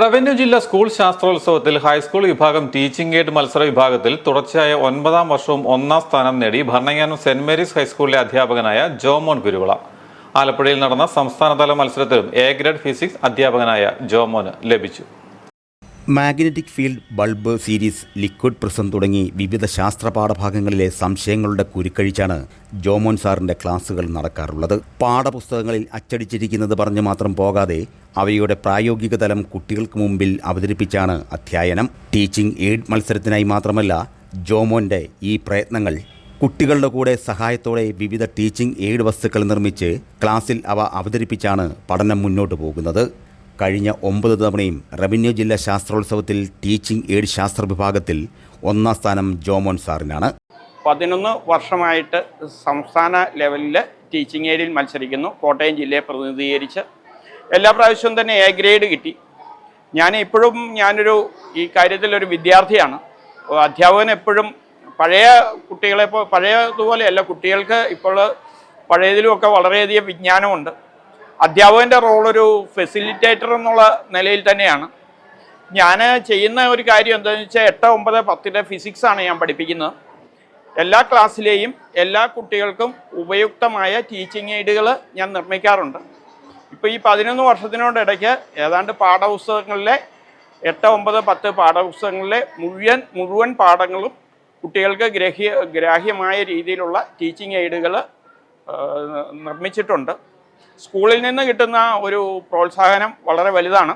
Revenue ജില്ലാ school ശാസ്ത്രോത്സവത്തിൽ high school വിഭാഗം ടീച്ചിംഗ് എയ്ഡ് മത്സര വിഭാഗത്തിൽ തുടർച്ചയായ ഒൻപതാം വർഷവും ഒന്നാം സ്ഥാനം നേടി ഭരണങ്ങാനം സെന്റ് മേരീസ് ഹൈസ്കൂളിലെ അധ്യാപകനായ ജോമോൻ കുരുവിള. ആലപ്പുഴയിൽ നടന്ന സംസ്ഥാനതല മത്സരത്തിലും എ ഗ്രേഡ് ഫിസിക്സ് അധ്യാപകനായ ജോമോന് ലഭിച്ചു. Magnetic field bulb series liquid prism തുടങ്ങി വിവിധ ശാസ്ത്ര പാഠഭാഗങ്ങളിലെ സംശയങ്ങളുടെ കുരുക്കഴിച്ചാണ് ജോമോൻ സാറിന്റെ ക്ലാസ്സുകൾ നടക്കാറുള്ളത്. പാഠപുസ്തകങ്ങളിൽ അച്ചടിച്ചിരിക്കുന്നത് പറഞ്ഞു മാത്രം പോകാതെ അവയുടെ പ്രായോഗിക തലം കുട്ടികൾക്ക് മുമ്പിൽ അവതരിപ്പിച്ചാണ് അധ്യയനം. ടീച്ചിംഗ് എയ്ഡ് മത്സരത്തിനായി മാത്രമല്ല ജോമോന്റെ ഈ പ്രയത്നങ്ങൾ കുട്ടികളുടെ കൂടെ സഹായത്തോടെ വിവിധ ടീച്ചിംഗ് എയ്ഡ് വസ്തുക്കൾ നിർമ്മിച്ച് ക്ലാസ്സിൽ അവ അവതരിപ്പിച്ചാണ് പഠനം മുന്നോട്ട് പോകുന്നത്. കഴിഞ്ഞ ഒമ്പത് തവണയും റവന്യൂ ജില്ലാ ശാസ്ത്രോത്സവത്തിൽ ടീച്ചിംഗ് എയ്ഡ് ശാസ്ത്ര വിഭാഗത്തിൽ ഒന്നാം സ്ഥാനം ജോമോൻ സാറിനാണ്. പതിനൊന്ന് വർഷമായിട്ട് സംസ്ഥാന ലെവലിൽ ടീച്ചിങ് ഏരിയയിൽ മത്സരിക്കുന്നു. കോട്ടയം ജില്ലയെ പ്രതിനിധീകരിച്ച് എല്ലാ പ്രാവശ്യവും തന്നെ എ ഗ്രേഡ് കിട്ടി. ഞാൻ ഇപ്പോഴും ഞാനൊരു ഈ കാര്യത്തിൽ ഒരു വിദ്യാർത്ഥിയാണ്. അധ്യാപകൻ എപ്പോഴും പഴയ കുട്ടികളെ പഴയതുപോലെയല്ല കുട്ടികൾക്ക് ഇപ്പോൾ പഴയതിലുമൊക്കെ വളരെയധികം വിജ്ഞാനമുണ്ട്. അധ്യാപകന്റെ റോളൊരു ഫെസിലിറ്റേറ്റർ എന്നുള്ള നിലയിൽ തന്നെയാണ്. ഞാൻ ചെയ്യുന്ന ഒരു കാര്യം എന്താണെന്ന് വെച്ചാൽ എട്ട് ഒമ്പത് പത്തിന്റെ ഫിസിക്സാണ് ഞാൻ പഠിപ്പിക്കുന്നത്. എല്ലാ ക്ലാസ്സിലെയും എല്ലാ കുട്ടികൾക്കും ഉപയുക്തമായ ടീച്ചിങ് എയ്ഡുകൾ ഞാൻ നിർമ്മിക്കാറുണ്ട്. ഇപ്പോൾ ഈ പതിനൊന്ന് വർഷത്തിനോടിടയ്ക്ക് ഏതാണ്ട് പാഠപുസ്തകങ്ങളിലെ എട്ട് ഒമ്പത് പത്ത് പാഠപുസ്തകങ്ങളിലെ മുഴുവൻ മുഴുവൻ പാഠങ്ങളും കുട്ടികൾക്ക് ഗ്രഹ്യ ഗ്രാഹ്യമായ രീതിയിലുള്ള ടീച്ചിങ് എയ്ഡുകൾ നിർമ്മിച്ചിട്ടുണ്ട്. സ്കൂളിൽ നിന്ന് കിട്ടുന്ന ഒരു പ്രോത്സാഹനം വളരെ വലുതാണ്.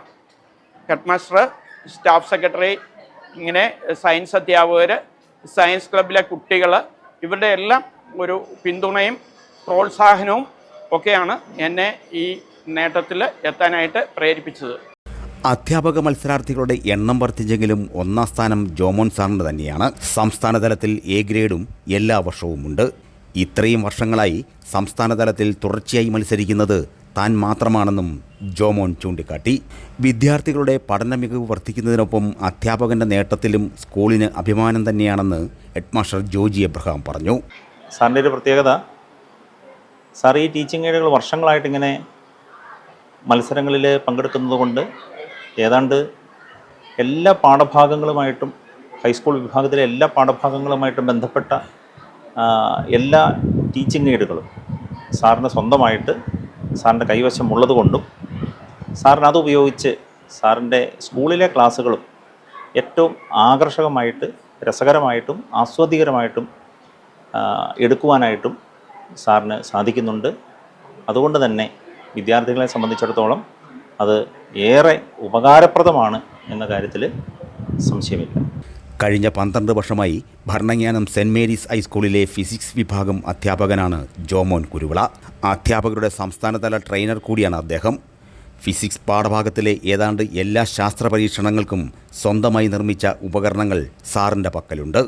ഹെഡ് മാസ്റ്റർ സ്റ്റാഫ് സെക്രട്ടറി ഇങ്ങനെ സയൻസ് അധ്യാപകർ സയൻസ് ക്ലബിലെ കുട്ടികൾ ഇവരുടെ എല്ലാം ഒരു പിന്തുണയും പ്രോത്സാഹനവും ഒക്കെയാണ് എന്നെ ഈ നേട്ടത്തിൽ എത്താനായിട്ട് പ്രേരിപ്പിച്ചത്. അധ്യാപക മത്സരാർത്ഥികളുടെ എണ്ണം വർദ്ധിച്ചെങ്കിലും ഒന്നാം സ്ഥാനം ജോമോൻ സാറിന് തന്നെയാണ്. സംസ്ഥാനതലത്തിൽ എ ഗ്രേഡും എല്ലാ വർഷവുമുണ്ട്. ഇത്രയും വർഷങ്ങളായി സംസ്ഥാന തലത്തിൽ തുടർച്ചയായി മത്സരിക്കുന്നത് താൻ മാത്രമാണെന്നും ജോമോൻ ചൂണ്ടിക്കാട്ടി. വിദ്യാർത്ഥികളുടെ പഠന മികവ് വർദ്ധിക്കുന്നതിനൊപ്പം അധ്യാപകന്റെ നേട്ടത്തിലും സ്കൂളിന് അഭിമാനം തന്നെയാണെന്ന് ഹെഡ്മാസ്റ്റർ ജോജി എബ്രഹാം പറഞ്ഞു. സാറിന്റെ ഒരു പ്രത്യേകത സാർ ഈ ടീച്ചിങ് ഏഡുകൾ വർഷങ്ങളായിട്ട് ഇങ്ങനെ മത്സരങ്ങളിൽ പങ്കെടുക്കുന്നത് കൊണ്ട് ഏതാണ്ട് എല്ലാ പാഠഭാഗങ്ങളുമായിട്ടും ഹൈസ്കൂൾ വിഭാഗത്തിലെ എല്ലാ പാഠഭാഗങ്ങളുമായിട്ടും ബന്ധപ്പെട്ട എല്ലാ ടീച്ചിങ് എയ്ഡുകളും സാറിന് സ്വന്തമായിട്ട് സാറിന്റെ കൈവശം ഉള്ളതുകൊണ്ടും സാറിന് അതുപയോഗിച്ച് സാറിന്റെ സ്കൂളിലെ ക്ലാസ്സുകളും ഏറ്റവും ആകർഷകമായിട്ട് രസകരമായിട്ടും ആസ്വാദികരമായിട്ടും എടുക്കുവാനായിട്ടും സാറിന് സാധിക്കുന്നുണ്ട്. അതുകൊണ്ട് തന്നെ വിദ്യാർത്ഥികളെ സംബന്ധിച്ചിടത്തോളം അത് ഏറെ ഉപകാരപ്രദമാണ് എന്ന കാര്യത്തിൽ സംശയമില്ല. കഴിഞ്ഞ പന്ത്രണ്ട് വർഷമായി ഭരണങ്ങാനം സെന്റ് മേരീസ് ഹൈസ്കൂളിലെ ഫിസിക്സ് വിഭാഗം അധ്യാപകനാണ് ജോമോൻ കുരുവിള. അധ്യാപകരുടെ സംസ്ഥാനതല ട്രെയിനർ കൂടിയാണ് അദ്ദേഹം. ഫിസിക്സ് പാഠഭാഗത്തിലെ ഏതാണ്ട് എല്ലാ ശാസ്ത്ര പരീക്ഷണങ്ങൾക്കും സ്വന്തമായി നിർമ്മിച്ച ഉപകരണങ്ങൾ സാറിന്റെ പക്കലുണ്ട്.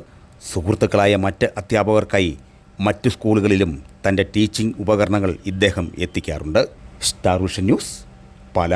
സുഹൃത്തുക്കളായ മറ്റ് അധ്യാപകർക്കായി മറ്റു സ്കൂളുകളിലും തന്റെ ടീച്ചിങ് ഉപകരണങ്ങൾ ഇദ്ദേഹം എത്തിക്കാറുണ്ട്. Star vision news Pala.